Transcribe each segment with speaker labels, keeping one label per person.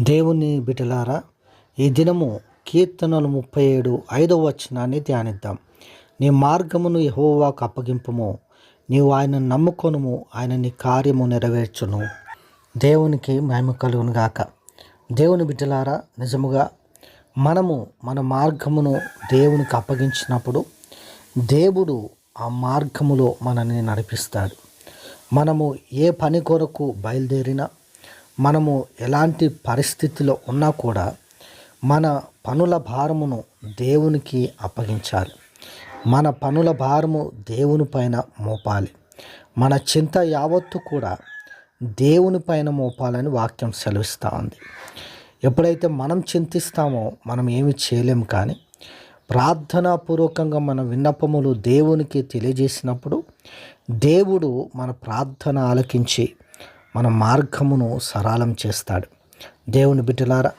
Speaker 1: దేవుని బిడ్డలారా ఈ దినము కీర్తనలు ముప్పై ఏడు ఐదవ వచనాన్ని ధ్యానిద్దాం. నీ మార్గమును యహోవాకు అప్పగింపము నీవు ఆయన నమ్ముకొనుము ఆయన నీ కార్యము నెరవేర్చును. దేవునికి మహిమ కలుగును గాక. దేవుని బిడ్డలారా నిజముగా మనము మన మార్గమును దేవునికి అప్పగించినప్పుడు దేవుడు ఆ మార్గములో మనల్ని నడిపిస్తాడు. మనము ఏ పని కొరకు బయలుదేరినా మనము ఎలాంటి పరిస్థితిలో ఉన్నా కూడా మన పనుల భారమును దేవునికి అప్పగించాలి. మన పనుల భారము దేవుని పైన మోపాలి. మన చింత యావత్తు కూడా దేవుని పైన మోపాలని వాక్యం సెలవిస్తూ ఉంది. ఎప్పుడైతే మనం చింతిస్తామో మనం ఏమి చేయలేము కానీ ప్రార్థనాపూర్వకంగా మన విన్నపములు దేవునికి తెలియజేసినప్పుడు దేవుడు మన ప్రార్థన ఆలకించి మన మార్గమును సరళం చేస్తాడు. దేవుని బిడ్డలారా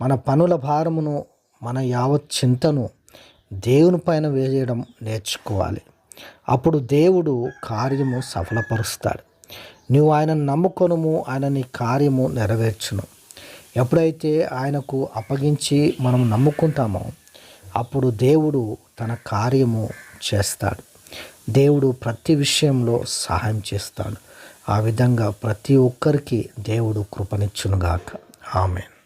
Speaker 1: మన పనుల భారమును మన యావత్ చింతను దేవుని పైన వేయడం నేర్చుకోవాలి. అప్పుడు దేవుడు కార్యము సఫలపరుస్తాడు. నువ్వు ఆయన నమ్ముకొనుము ఆయన నీ కార్యము నెరవేర్చును. ఎప్పుడైతే ఆయనకు అప్పగించి మనం నమ్ముకుంటామో అప్పుడు దేవుడు తన కార్యము చేస్తాడు. దేవుడు ప్రతి విషయంలో సహాయం చేస్తాడు. ఆ విధంగా ప్రతి ఒక్కరికి దేవుడు కృపనిచ్చునుగాక. ఆమెన్.